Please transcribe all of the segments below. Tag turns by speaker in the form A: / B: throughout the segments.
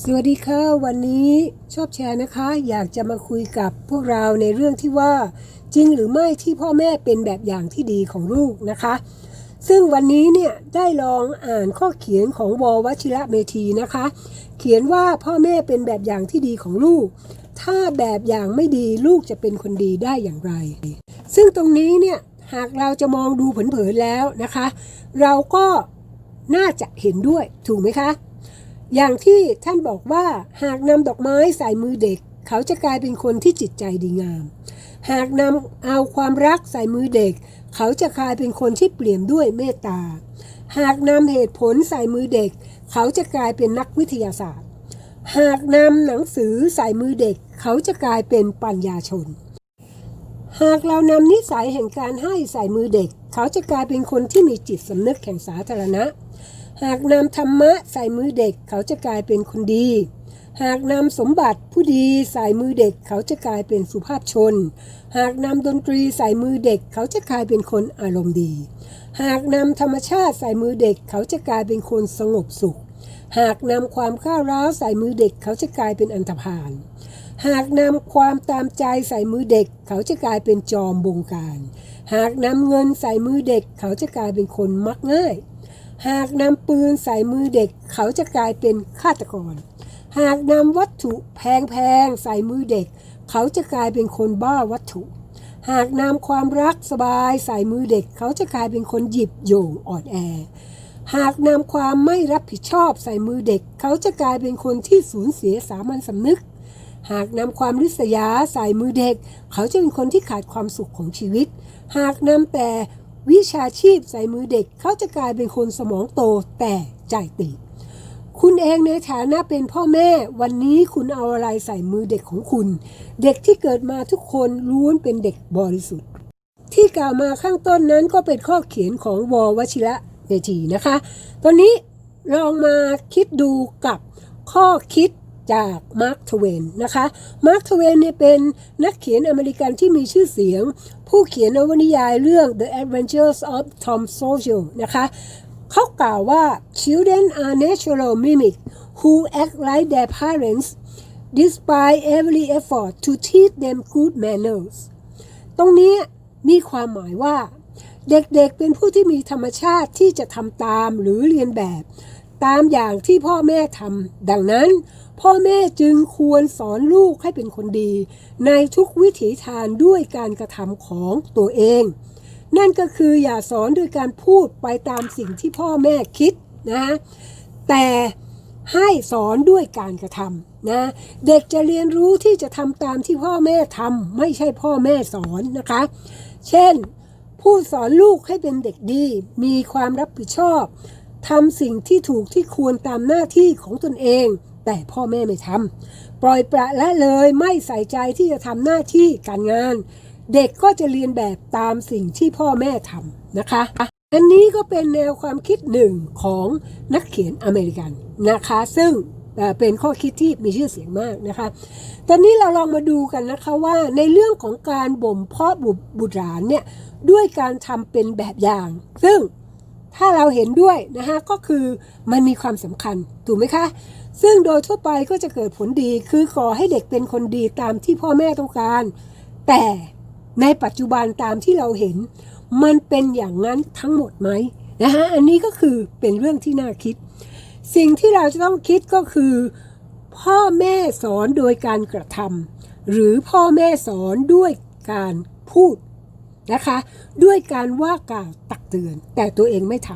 A: สวัสดีค่ะ วันนี้ชอบแชร์นะคะ อยากจะมาคุยกับพวกเราในเรื่องที่ว่า จริงหรือไม่ที่พ่อแม่เป็นแบบอย่างที่ดีของลูกนะคะ ซึ่งวันนี้เนี่ยได้ลองอ่านข้อเขียนของววชิระเมธีนะคะ เขียนว่าพ่อแม่เป็นแบบอย่างที่ดีของลูก ถ้าแบบอย่างไม่ดีลูกจะเป็นคนดีได้อย่างไร ซึ่งตรงนี้เนี่ยหากเราจะมองดูเผินๆแล้วนะคะ เราก็น่าจะเห็นด้วยถูกไหมคะ อย่างที่ท่านบอกว่าหากนำดอกไม้ใส่มือเด็ก เขาจะกลายเป็นคนที่จิตใจดีงาม หากนำเอาความรักใส่มือเด็ก เขาจะกลายเป็นคนที่เปลี่ยนด้วยเมตตา หากนำเหตุผลใส่มือเด็ก เขาจะกลายเป็นนักวิทยาศาสตร์ หากนำหนังสือใส่มือเด็ก เขาจะกลายเป็นปัญญาชน หากเรานำนิสัยแห่งการให้ใส่มือเด็ก เขาจะกลายเป็นคนที่มีจิตสำนึกแห่งสาธารณะ หากนำธรรมะใส่มือเด็กเขาจะกลายเป็นคนดี หากนำสมบัติผู้ดีใส่มือเด็กเขาจะกลายเป็นสุภาพชน หากนำดนตรีใส่มือเด็กเขาจะกลายเป็นคนอารมณ์ดี หากนำธรรมชาติใส่มือเด็กเขาจะกลายเป็นคนสงบสุข หากนำความข้าวร้าวใส่มือเด็กเขาจะกลายเป็นอันธพาล หากนำความตามใจใส่มือเด็ก เขาจะกลายเป็นจอมบงการ หากนำเงินใส่มือเด็ก เขาจะกลายเป็นคนมักง่าย หากนำปืนใส่มือเด็ก เขาจะกลายเป็นฆาตกร หากนำวัตถุแพงๆใส่มือเด็ก เขาจะกลายเป็นคนบ้าวัตถุ หากนำความรักสบายใส่มือเด็ก เขาจะกลายเป็นคนหยิบโยงอ่อนแอหากนำความไม่รับผิดชอบใส่มือเด็ก เขาจะกลายเป็นคนที่สูญเสียสามัญสำนึก หากนำความริษยาใส่มือเด็ก เขาจะเป็นคนที่ขาดความสุขของชีวิต หากนำแต่วิชาชีพใส่มือเด็ก เขาจะกลายเป็นคนสมองโตแต่ใจตีคุณเองในฐานะเป็นพ่อแม่ วันนี้คุณเอาอะไรใส่มือเด็กของคุณ เด็กที่เกิดมาทุกคนล้วนเป็นเด็กบริสุทธิ์ ที่กล่าวมาข้างต้นนั้นก็เป็นข้อเขียนของววชิระเมธีนะคะ ตอนนี้ลองมาคิดดูกับข้อคิด จากมาร์คทเวนนะคะ มาร์คทเวนเนี่ยเป็นนักเขียนอเมริกันที่มีชื่อเสียง ผู้เขียนนวนิยายเรื่อง The Adventures of Tom Sawyer นะคะเขากล่าวว่า children are natural mimics who act like their parents despite every effort to teach them good manners ตรงนี้มีความหมายว่า เด็กๆเป็นผู้ที่มีธรรมชาติที่จะทำตามหรือเรียนแบบ ตามอย่างที่พ่อแม่ทำดังนั้น พ่อแม่จึงควรสอนลูกให้เป็นคนดี ในทุกวิถีทางด้วยการกระทำของตัวเอง นั่นก็คืออย่าสอนด้วยการพูดไปตามสิ่งที่พ่อแม่คิดนะแต่ให้สอนด้วยการกระทำนะเด็กจะเรียนรู้ที่จะทำตามที่พ่อแม่ทำไม่ใช่พ่อแม่สอนนะคะ เช่น ผู้สอนลูกให้เป็นเด็กดี มีความรับผิดชอบ ทำสิ่งที่ถูกที่ควรตามหน้าที่ของตนเอง แต่พ่อแม่ไม่ทำปล่อยปละละเลยไม่ใส่ใจที่จะทำหน้าที่การงาน เด็กก็จะเรียนแบบตามสิ่งที่พ่อแม่ทำนะคะอันนี้ก็เป็นแนวความคิดหนึ่งของนักเขียนอเมริกันนะคะ ซึ่งเป็นข้อคิดที่มีชื่อเสียงมากนะคะ ตอนนี้เราลองมาดูกันนะคะว่าในเรื่องของการบ่มเพาะบุตรหลานเนี่ยด้วยการทำเป็นแบบอย่าง ซึ่ง ถ้าเราเห็นด้วยนะคะก็คือมันมีความสำคัญถูกไหมคะ ซึ่งโดยทั่วไปก็จะเกิดผลดีคือขอให้เด็กเป็นคนดีตามที่พ่อแม่ต้องการ แต่ในปัจจุบันตามที่เราเห็น มันเป็นอย่างนั้นทั้งหมดไหมนะคะอันนี้ก็คือเป็นเรื่องที่น่าคิด สิ่งที่เราจะต้องคิดก็คือ พ่อแม่สอนโดยการกระทำหรือพ่อแม่สอนด้วยการพูด นะคะ ด้วยการว่ากล่าวตักเตือน แต่ตัวเองไม่ท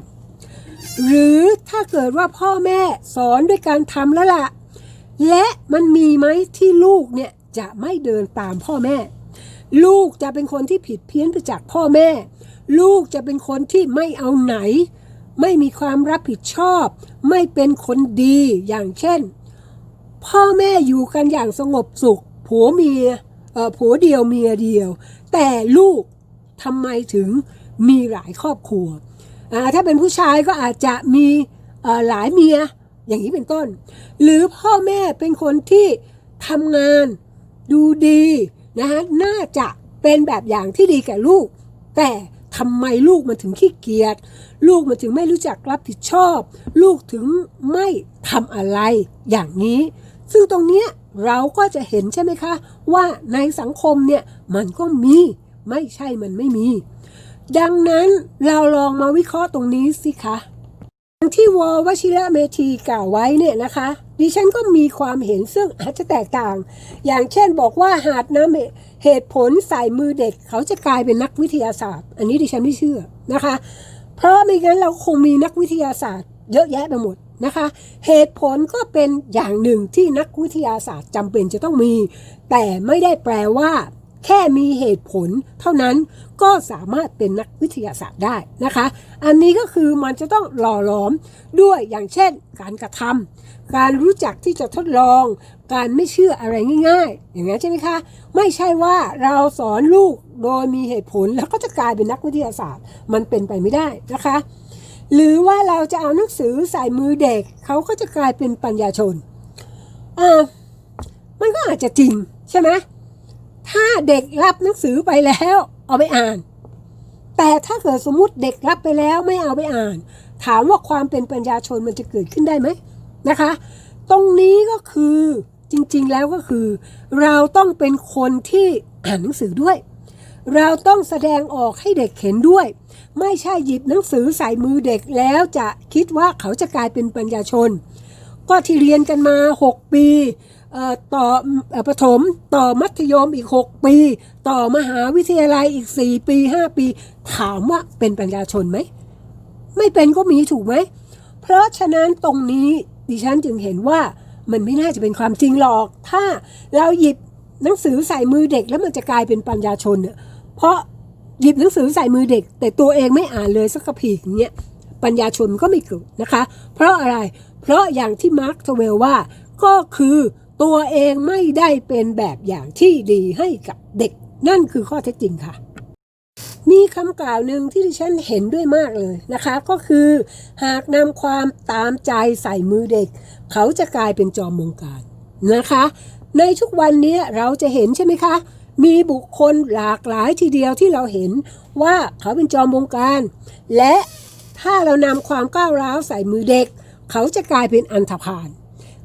A: ำหรือถ้าเกิดว่าพ่อแม่สอนด้วยการทำแล้วล่ะ และมันมีไหมที่ลูกเนี่ยจะไม่เดินตามพ่อแม่ ลูกจะเป็นคนที่ผิดเพี้ยนไปจากพ่อแม่ ลูกจะเป็นคนที่ไม่เอาไหน ไม่มีความรับผิดชอบ ไม่เป็นคนดีอย่างเช่น พ่อแม่อยู่กันอย่างสงบสุขผัวเมียเออผัวเดียวเมียเดียว แต่ลูก ทำไมถึงมีหลายครอบครัว ถ้าเป็นผู้ชายก็อาจจะมีหลายเมียอย่างนี้เป็นต้น หรือพ่อแม่เป็นคนที่ทำงานดูดีนะฮะน่าจะเป็นแบบอย่างที่ดีแก่ลูก แต่ทำไมลูกมันถึงขี้เกียจลูกมันถึงไม่รู้จักรับผิดชอบ ลูกถึงไม่ทำอะไรอย่างนี้ ซึ่งตรงเนี้ยเราก็จะเห็นใช่ไหมคะ ว่าในสังคมเนี่ยมันก็มี ไม่ใช่มันไม่มี ดังนั้นเราลองมาวิเคราะห์ตรงนี้สิคะอย่างที่วอวชิระเมธีกล่าวไว้เนี่ยนะคะ ดิฉันก็มีความเห็นซึ่งอาจจะแตกต่าง อย่างเช่นบอกว่าหาดน้ำเหตุผลใส่มือเด็ก เขาจะกลายเป็นนักวิทยาศาสตร์ อันนี้ดิฉันไม่เชื่อนะคะ เพราะไม่งั้นเราคงมีนักวิทยาศาสตร์เยอะแยะไปหมดนะคะ เหตุผลก็เป็นอย่างหนึ่งที่นักวิทยาศาสตร์จำเป็นจะต้องมี แต่ไม่ได้แปลว่า แค่มีเหตุผลเท่านั้นก็สามารถเป็นนักวิทยาศาสตร์ได้นะคะ อันนี้ก็คือมันจะต้องหล่อหลอมด้วยอย่างเช่น การกระทำการรู้จักที่จะทดลอง การไม่เชื่ออะไรง่ายๆ อย่างนี้ใช่ไหมคะ ไม่ใช่ว่าเราสอนลูกโดยมีเหตุผลแล้วก็จะกลายเป็นนักวิทยาศาสตร์ มันเป็นไปไม่ได้นะคะ หรือว่าเราจะเอาหนังสือใส่มือเด็กเขาก็จะกลายเป็นปัญญาชนอ่ามันก็อาจจะจริงใช่ไหม ถ้าเด็กรับหนังสือไปแล้ว เอาไปอ่าน แต่ถ้าเกิดสมมติเด็กรับไปแล้วไม่เอาไปอ่าน ถามว่าความเป็นปัญญาชนมันจะเกิดขึ้นได้ไหมนะคะ ตรงนี้ก็คือจริงๆแล้วก็คือ เราต้องเป็นคนที่อ่านหนังสือด้วย เราต้องแสดงออกให้เด็กเห็นด้วย ไม่ใช่หยิบหนังสือใส่มือเด็กแล้วจะคิดว่าเขาจะกลายเป็นปัญญาชน ก็ที่เรียนกันมา 6 ปี ต่อประถมต่อมัธยมอีก 6 ปี ต่อมหาวิทยาลัยอีก 4 ปี 5 ปี ถามว่าเป็นปัญญาชนไหม ไม่เป็นก็มีถูกไหม เพราะฉะนั้นตรงนี้ดิฉันจึงเห็นว่ามันไม่น่าจะเป็นความจริงหรอก ถ้าเราหยิบหนังสือใส่มือเด็กแล้วมันจะกลายเป็นปัญญาชนเนี่ยเพราะหยิบหนังสือใส่มือเด็ก แต่ตัวเองไม่อ่านเลยสักกระพีอย่างเงี้ยปัญญาชนก็ไม่เกิดนะคะ เพราะอะไรเพราะอย่างที่มาร์คทเวลว่าก็คือ ตัวเองไม่ได้เป็นแบบอย่างที่ดีให้กับเด็ก นั่นคือข้อเท็จจริงค่ะ มีคำกล่าวหนึ่งที่ดิฉันเห็นด้วยมากเลยนะคะ ก็คือ หากนำความตามใจใส่มือเด็ก เขาจะกลายเป็นจอมวงการนะคะ ในทุกวันนี้เราจะเห็นใช่ไหมคะ มีบุคคลหลากหลายทีเดียวที่เราเห็นว่าเขาเป็นจอมวงการ และถ้าเรานำความก้าวร้าวใส่มือเด็ก เขาจะกลายเป็นอันธพาล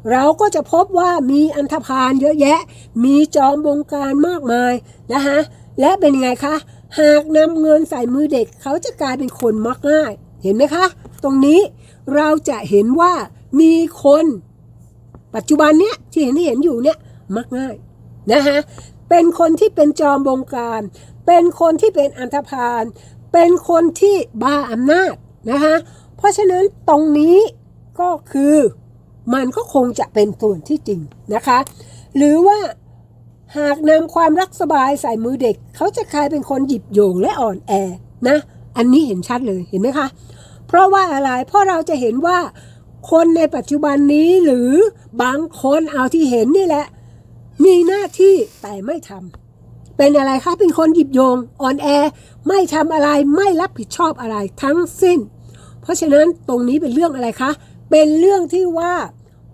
A: เราก็จะพบว่ามีอันธพาลเยอะแยะ มีจอมวงการมากมายนะคะและเป็นยังไงคะ หากนำเงินใส่มือเด็กเขาจะกลายเป็นคนมักง่าย เห็นไหมคะ ตรงนี้เราจะเห็นว่ามีคน ปัจจุบันเนี้ยที่เห็นที่เห็นอยู่เนี่ยมักง่ายนะคะเป็นคนที่เป็นจอมบงการ เป็นคนที่เป็นอันธพาล เป็นคนที่บ้าอำนาจนะคะเพราะฉะนั้นตรงนี้ก็คือ มันก็คงจะเป็นส่วนที่จริงนะคะ หรือว่าหากนำความรักสบายใส่มือเด็ก เขาจะกลายเป็นคนหยิบโยงและอ่อนแอนะ อันนี้เห็นชัดเลยเห็นไหมคะ เพราะว่าอะไรเพราะเราจะเห็นว่าคนในปัจจุบันนี้หรือบางคนเอาที่เห็นนี่แหละ มีหน้าที่แต่ไม่ทำเป็นอะไรคะเป็นคนหยิบโยงอ่อนแอ ไม่ทำอะไรไม่รับผิดชอบอะไรทั้งสิ้น เพราะฉะนั้นตรงนี้เป็นเรื่องอะไรคะ เป็นเรื่องที่ว่า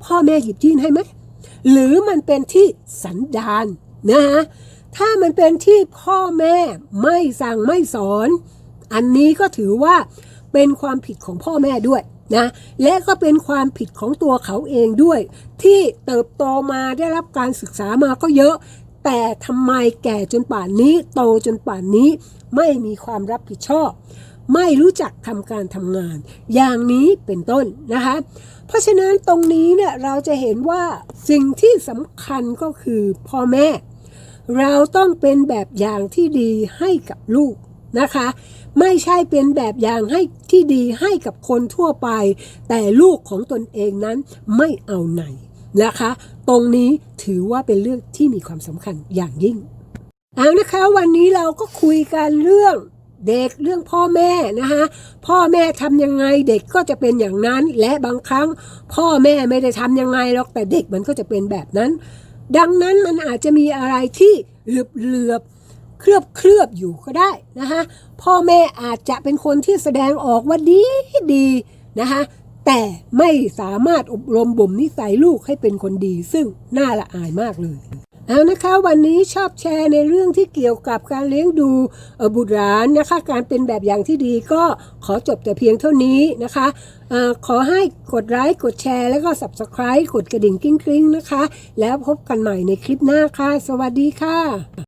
A: พ่อแม่หยิบยื่นให้ไหมหรือมันเป็นที่สันดานนะฮะถ้ามันเป็นที่พ่อแม่ไม่สั่งไม่สอน อันนี้ก็ถือว่าเป็นความผิดของพ่อแม่ด้วยนะและก็เป็นความผิดของตัวเขาเองด้วย ที่เติบโตมาได้รับการศึกษามาก็เยอะ แต่ทำไมแก่จนป่านนี้ โตจนป่านนี้ไม่มีความรับผิดชอบ ไม่รู้จักทำการทำงาน อย่างนี้เป็นต้นนะคะ เพราะฉะนั้นตรงนี้เนี่ยเราจะเห็นว่าสิ่งที่สำคัญก็คือพ่อแม่ เราต้องเป็นแบบอย่างที่ดีให้กับลูกนะคะ ไม่ใช่เป็นแบบอย่างให้ที่ดีให้กับคนทั่วไป แต่ลูกของตนเองนั้นไม่เอาไหนนะคะ ตรงนี้ถือว่าเป็นเรื่องที่มีความสำคัญอย่างยิ่ง เอานะคะวันนี้เราก็คุยกันเรื่อง เด็กเรื่องพ่อแม่นะคะพ่อแม่ทำยังไงเด็กก็จะเป็นอย่างนั้น และบางครั้งพ่อแม่ไม่ได้ทำยังไงหรอกแต่เด็กมันก็จะเป็นแบบนั้น ดังนั้นมันอาจจะมีอะไรที่เหลือบเหลือบเคลือบเคลือบอยู่ก็ได้นะคะพ่อแม่อาจจะเป็นคนที่แสดงออกว่าดีดีนะคะแต่ไม่สามารถอบรมบ่มนิสัยลูกให้เป็นคนดี ซึ่งน่าละอายมากเลย เอานะคะวันนี้ชอบแชร์ในเรื่องที่เกี่ยวกับการเลี้ยงดูอบุตรหลานนะคะ การเป็นแบบอย่างที่ดีก็ขอจบแต่เพียงเท่านี้นะคะอขอให้กดไลค์กดแชร์ แล้วก็ subscribe กดกระดิ่งกริ๊งๆนะคะ แล้วพบกันใหม่ในคลิปหน้าค่ะ สวัสดีค่ะ